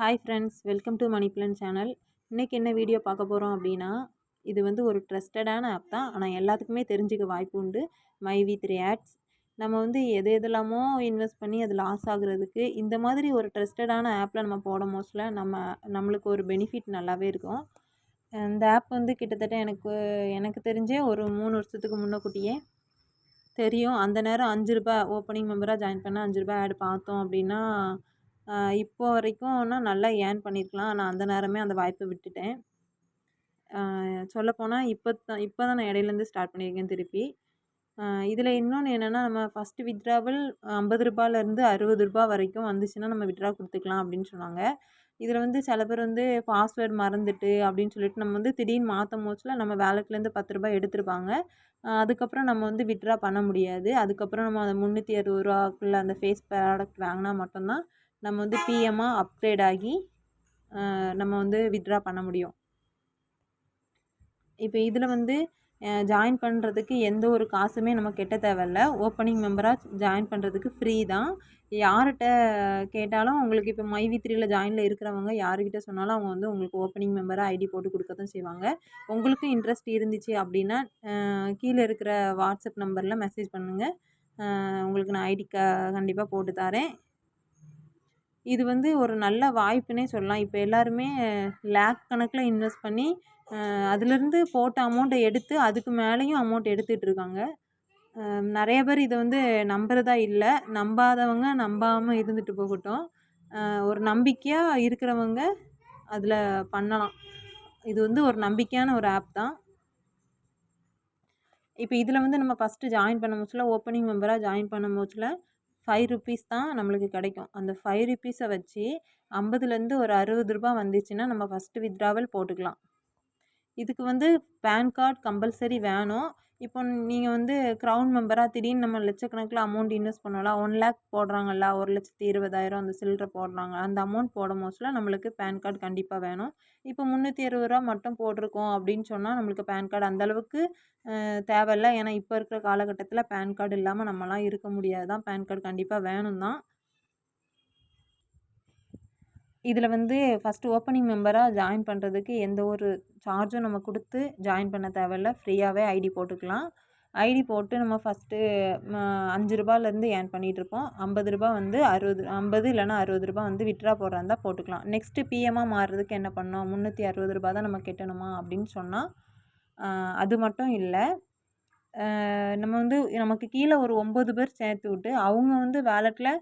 Hi friends welcome to money plan channel இன்றைக்கி என்ன video பார்க்க போகிறோம் அப்படின்னா இது வந்து ஒரு ட்ரஸ்டடான ஆப் தான். ஆனால் எல்லாத்துக்குமே தெரிஞ்சுக்க வாய்ப்பு உண்டு. மை வி த்ரீ ஆட்ஸ் நம்ம வந்து எது எதெல்லாமோ இன்வெஸ்ட் பண்ணி அது லாஸ் ஆகுறதுக்கு இந்த மாதிரி ஒரு ட்ரஸ்டடான ஆப்பில் நம்ம போடும் மோஸ்டில் நம்ம நம்மளுக்கு ஒரு பெனிஃபிட் நல்லாவே இருக்கும். இந்த ஆப் வந்து கிட்டத்தட்ட எனக்கு எனக்கு தெரிஞ்சே ஒரு மூணு வருஷத்துக்கு முன்னக்கூட்டியே தெரியும். அந்த நேரம் அஞ்சு ரூபாய் ஓப்பனிங் மெம்பராக ஜாயின் பண்ணால் அஞ்சு ரூபாய் ஆட் பார்த்தோம் அப்படின்னா இப்போ வரைக்கும்னா நல்லா ஏர்ன் பண்ணியிருக்கலாம் ஆனால் அந்த நேரமே அந்த வாய்ப்பை விட்டுட்டேன். சொல்லப்போனால் இப்போ தான் இப்போ தான் நான் இடையிலேருந்து ஸ்டார்ட் பண்ணியிருக்கேன் திருப்பி. இதில் இன்னொன்று என்னென்னா நம்ம ஃபஸ்ட்டு வித்ட்ராவல் ஐம்பது ரூபாயிலேருந்து அறுபது ரூபா வரைக்கும் வந்துச்சுன்னா நம்ம வித்ட்ரா கொடுத்துக்கலாம் அப்படின்னு சொன்னாங்க. இதில் வந்து சில பேர் வந்து பாஸ்வேர்டு மறந்துட்டு அப்படின்னு சொல்லிட்டு நம்ம வந்து திடீர்னு மாற்றும் மோச்சில் நம்ம வேலட்லேருந்து பத்து ரூபாய் எடுத்திருப்பாங்க. அதுக்கப்புறம் நம்ம வந்து வித்ட்ரா பண்ண முடியாது. அதுக்கப்புறம் நம்ம அந்த முந்நூற்றி அறுபது ரூபாக்குள்ள அந்த ஃபேஸ் ப்ராடக்ட் வாங்கினா மட்டும்தான் நம்ம வந்து பிஎம்மாக அப்கிரேட் ஆகி நம்ம வந்து வித்ட்ரா பண்ண முடியும். இப்போ இதில் வந்து ஜாயின் பண்ணுறதுக்கு எந்த ஒரு காசுமே நம்ம கெட்ட தேவையில்ல. ஓப்பனிங் மெம்பராக ஜாயின் பண்ணுறதுக்கு ஃப்ரீ தான். யார்கிட்ட கேட்டாலும் உங்களுக்கு இப்போ மைவி த்ரீயில் ஜாயினில் இருக்கிறவங்க யாருக்கிட்ட சொன்னாலும் அவங்க வந்து உங்களுக்கு ஓப்பனிங் மெம்பராக ஐடி போட்டு கொடுக்க தான் செய்வாங்க. உங்களுக்கும் இன்ட்ரெஸ்ட் இருந்துச்சு அப்படின்னா கீழே இருக்கிற வாட்ஸ்அப் நம்பரில் மெசேஜ் பண்ணுங்கள் உங்களுக்கு நான் ஐடி க கண்டிப்பாக போட்டு தரேன். இது வந்து ஒரு நல்ல வாய்ப்புனே சொல்லலாம். இப்போ எல்லாருமே லேக் கணக்கில் இன்வெஸ்ட் பண்ணி அதுலேருந்து போட்ட அமௌண்ட்டை எடுத்து அதுக்கு மேலேயும் அமௌண்ட் எடுத்துகிட்ருக்காங்க நிறைய பேர் இதை வந்து நம்புறதா இல்லை. நம்பாதவங்க நம்பாமல் இருந்துட்டு போகட்டும். ஒரு நம்பிக்கையாக இருக்கிறவங்க அதில் பண்ணலாம். இது வந்து ஒரு நம்பிக்கையான ஒரு ஆப் தான். இப்போ இதில் வந்து நம்ம ஃபஸ்ட்டு ஜாயின் பண்ண போச்சில் ஓப்பனிங் மெம்பராக ஜாயின் பண்ணும் போதில் ஃபைவ் ருப்பீஸ் தான் நம்மளுக்கு கிடைக்கும். அந்த ஃபைவ் ருப்பீஸை வச்சு ஐம்பதுலேருந்து ஒரு அறுபது ரூபா வந்துச்சுன்னா நம்ம ஃபஸ்ட்டு வித்ட்ராவல் போட்டுக்கலாம். இதுக்கு வந்து பேன் கார்டு கம்பல்சரி வேணும். இப்போ நீங்கள் வந்து க்ரௌன் மெம்பராக திடீர்னு நம்ம லட்சக்கணக்கில் அமௌண்ட் இன்வெஸ்ட் பண்ணோம்ல ஒன் லேக் போடுறாங்கல்ல ஒரு லட்சத்தி இருபதாயிரம் அந்த சில்லறை போடுறாங்க. அந்த அமௌண்ட் போடும் மோஸ்டில் நம்மளுக்கு பேன் கார்டு கண்டிப்பாக வேணும். இப்போ முந்நூற்றி அறுபது ரூபா மட்டும் போட்டிருக்கோம் அப்படின்னு சொன்னால் நம்மளுக்கு பேன் கார்டு அந்தளவுக்கு தேவையில்லை. ஏன்னா இப்போ இருக்கிற காலகட்டத்தில் பேன் கார்டு இல்லாமல் நம்மலாம் இருக்க முடியாது தான். பேன் கார்டு கண்டிப்பாக வேணும் தான் இதில் வந்து ஃபஸ்ட்டு ஓப்பனிங் மெம்பராக ஜாயின் பண்ணுறதுக்கு எந்த ஒரு சார்ஜும் நம்ம கொடுத்து ஜாயின் பண்ண தேவையில்ல. ஃப்ரீயாகவே ஐடி போட்டுக்கலாம். ஐடி போட்டு நம்ம ஃபஸ்ட்டு அஞ்சு ரூபாலேருந்து ஏர்ன் பண்ணிகிட்ருப்போம் ஐம்பது ரூபா வந்து அறுபது ஐம்பது இல்லைனா அறுபது ரூபா வந்து விட்ரா போடுறா இருந்தால் போட்டுக்கலாம். நெக்ஸ்ட்டு பிஎம்மாக மாறுறதுக்கு என்ன பண்ணோம் முந்நூற்றி அறுபது ரூபா தான் நம்ம கட்டணுமா அப்படின்னு சொன்னால் அது மட்டும் இல்லை. நம்ம வந்து நமக்கு கீழே ஒரு ஒம்பது பேர் சேர்த்து விட்டு அவங்க வந்து வேலெட்டில்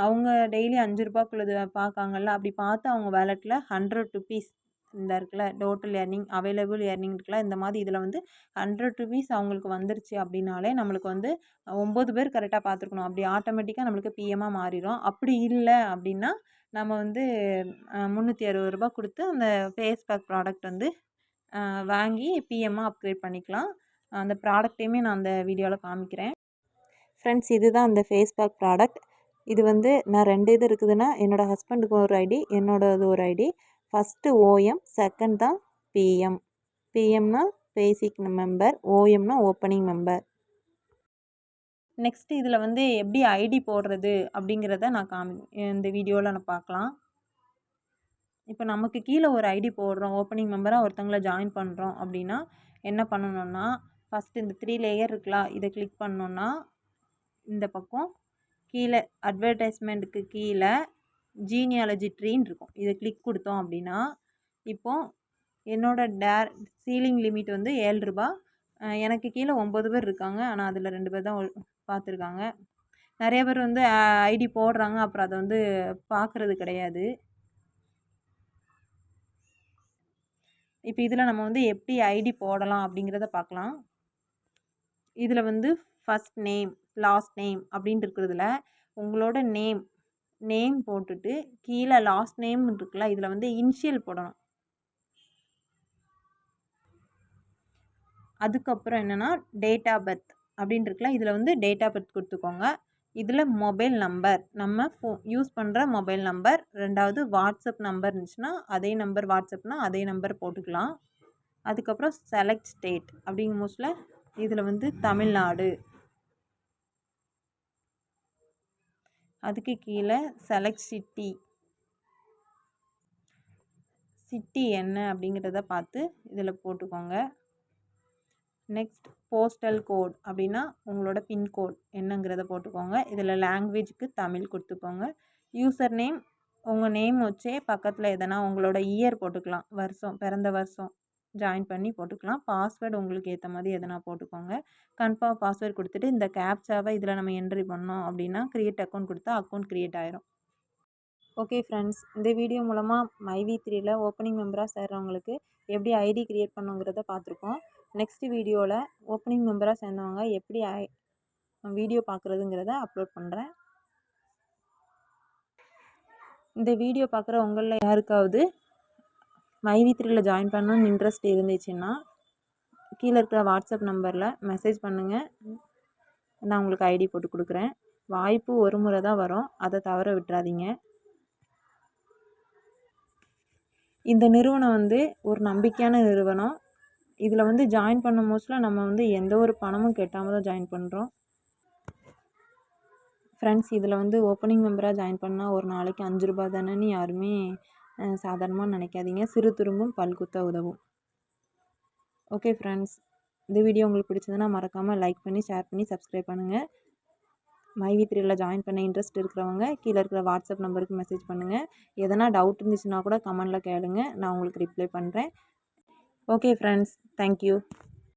அவங்க டெய்லி அஞ்சு ரூபாக்குள்ளது பார்க்காங்கல்ல அப்படி பார்த்து அவங்க வேலெட்டில் ஹண்ட்ரட் ருபீஸ் இந்த இருக்குல்ல டோட்டல் ஏர்னிங் அவைலபிள் ஏர்னிங் இருக்குல்ல இந்த மாதிரி இதில் வந்து ஹண்ட்ரட் ருபீஸ் அவங்களுக்கு வந்துருச்சு அப்படின்னாலே நம்மளுக்கு வந்து ஒம்பது பேர் கரெக்டாக பார்த்துருக்கணும் அப்படி ஆட்டோமேட்டிக்காக நம்மளுக்கு பிஎம்மாக மாறிடும் அப்படி இல்லை அப்படின்னா நம்ம வந்து முந்நூற்றி அறுபது ரூபா கொடுத்து அந்த ஃபேஸ் பேக் ப்ராடக்ட் வந்து வாங்கி பிஎம்மாக அப்கிரேட் பண்ணிக்கலாம். அந்த ப்ராடக்ட்டையுமே நான் அந்த வீடியோவில் காமிக்கிறேன். ஃப்ரெண்ட்ஸ் இதுதான் அந்த ஃபேஸ் பேக் ப்ராடக்ட் இது வந்து நான் ரெண்டு இது இருக்குதுன்னா என்னோடய ஹஸ்பண்டுக்கு ஒரு ஐடி என்னோடது ஒரு ஐடி ஃபஸ்ட்டு ஓஎம் செகண்ட் தான் பிஎம் பிஎம்னா பேசிக் மெம்பர் ஓஎம்னா ஓப்பனிங் மெம்பர் நெக்ஸ்ட்டு இதில் வந்து எப்படி ஐடி போடுறது அப்படிங்கிறத நான் காமி இந்த வீடியோவில் நான் பார்க்கலாம். இப்போ நமக்கு கீழே ஒரு ஐடி போடுறோம் ஓப்பனிங் மெம்பராக ஒருத்தங்கள ஜாயின் பண்ணுறோம் அப்படின்னா என்ன பண்ணணுன்னா ஃபஸ்ட்டு இந்த த்ரீ லேயர் இருக்கலாம் இதை கிளிக் பண்ணோன்னா இந்த பக்கம் கீழே அட்வர்டைஸ்மெண்ட்டுக்கு கீழே ஜீனியாலஜி ட்ரீன்னு இருக்கும். இதை கிளிக் கொடுத்தோம் அப்படின்னா இப்போது என்னோடய டேர் சீலிங் லிமிட் வந்து ஏழு ரூபா. எனக்கு கீழே ஒம்பது பேர் இருக்காங்க. ஆனால் அதில் ரெண்டு பேர் தான் பார்த்துருக்காங்க. நிறைய பேர் வந்து ஐடி போடுறாங்க. அப்புறம் அதை வந்து பார்க்குறது கிடையாது. இப்போ இதில் நம்ம வந்து எப்படி ஐடி போடலாம் அப்படிங்கிறத பார்க்கலாம். இதில் வந்து ஃபஸ்ட் நேம் லாஸ்ட் நேம் அப்படின்ட்டு இருக்கிறதுல உங்களோட நேம் நேம் போட்டுட்டு கீழே லாஸ்ட் நேம் இருக்குல்ல இதில் வந்து இன்ஷியல் போடணும். அதுக்கப்புறம் என்னென்னா டேட் ஆஃப் பர்த் அப்படின்னு இருக்குல்ல இதில் வந்து டேட் ஆஃப் பர்த் கொடுத்துக்கோங்க. இதில் மொபைல் நம்பர் நம்ம ஃபோ யூஸ் பண்ணுற மொபைல் நம்பர் ரெண்டாவது வாட்ஸ்அப் நம்பர் இருந்துச்சுன்னா அதே நம்பர் வாட்ஸ்அப்னால் அதே நம்பர் போட்டுக்கலாம். அதுக்கப்புறம் செலக்ட் ஸ்டேட் அப்படிங்கும் மோஸ்டில் இதில் வந்து தமிழ்நாடு. அதுக்கு கீழே செலக்ட் சிட்டி சிட்டி என்ன அப்படிங்கிறத பார்த்து இதில் போட்டுக்கோங்க. நெக்ஸ்ட் போஸ்டல் கோட் அப்படின்னா உங்களோட பின்கோட் என்னங்கிறத போட்டுக்கோங்க. இதில் லாங்குவேஜுக்கு தமிழ் கொடுத்துக்கோங்க. யூசர் நேம் உங்கள் நேம் வச்சே பக்கத்தில் எதனா உங்களோட இயர் போட்டுக்கலாம். வருஷம் பிறந்த வருஷம். ஜாயின் பண்ணி போட்டுக்கலாம். பாஸ்வேர்டு உங்களுக்கு ஏற்ற மாதிரி எதனா போட்டுக்கோங்க. கன்ஃபார்ம் பாஸ்வேர்டு கொடுத்துட்டு இந்த கேப்சாவை இதில் நம்ம என்ட்ரி பண்ணோம் அப்படின்னா க்ரியேட் அக்கௌண்ட் கொடுத்தா அக்கௌண்ட் க்ரியேட் ஆயிரும். ஓகே ஃப்ரெண்ட்ஸ் இந்த வீடியோ மூலமாக மைவி த்ரீயில் ஓப்பனிங் மெம்பராக சேர்றவங்களுக்கு எப்படி ஐடி க்ரியேட் பண்ணுங்கிறத பார்த்துருக்கோம். நெக்ஸ்ட் வீடியோவில் ஓப்பனிங் மெம்பராக சேர்ந்தவங்க எப்படி ஐ வீடியோ பார்க்குறதுங்கிறத அப்லோட் பண்ணுறேன் இந்த வீடியோ பார்க்குற உங்களில் யாருக்காவது மைவி த்ரீயில் ஜாயின் பண்ணணும்னு இன்ட்ரெஸ்ட் இருந்துச்சுன்னா கீழே இருக்கிற வாட்ஸ்அப் நம்பரில் மெசேஜ் பண்ணுங்கள் நான் உங்களுக்கு ஐடி போட்டு கொடுக்குறேன். வாய்ப்பு ஒரு முறை தான் வரும். அதை தவற விட்டுறாதீங்க. இந்த நிறுவனம் வந்து ஒரு நம்பிக்கையான நிறுவனம். இதில் வந்து ஜாயின் பண்ணும் மோஸ்டில் நம்ம வந்து எந்த ஒரு பணமும் கெட்டாமல் தான் ஜாயின் பண்ணுறோம் ஃப்ரெண்ட்ஸ் இதில் வந்து ஓப்பனிங் மெம்பராக ஜாயின் பண்ணால் ஒரு நாளைக்கு அஞ்சு ரூபா தானேன்னு யாருமே சாதாரணமாக நினைக்காதீங்க. சிறு துரும்பும் பல்குத்த உதவும். Okay friends. இந்த வீடியோ உங்களுக்கு பிடிச்சதுன்னா மறக்காமல் லைக் பண்ணி ஷேர் பண்ணி சப்ஸ்கிரைப் பண்ணுங்கள் மைவி த்ரீயில் ஜாயின் பண்ண இன்ட்ரெஸ்ட் இருக்கிறவங்க கீழே இருக்கிற வாட்ஸ்அப் நம்பருக்கு மெசேஜ் பண்ணுங்கள் எதனா டவுட் இருந்துச்சுன்னா கூட கமெண்டில் கேளுங்க. நான் உங்களுக்கு ரிப்ளை பண்ணுறேன் ஓகே ஃப்ரெண்ட்ஸ். தேங்க்யூ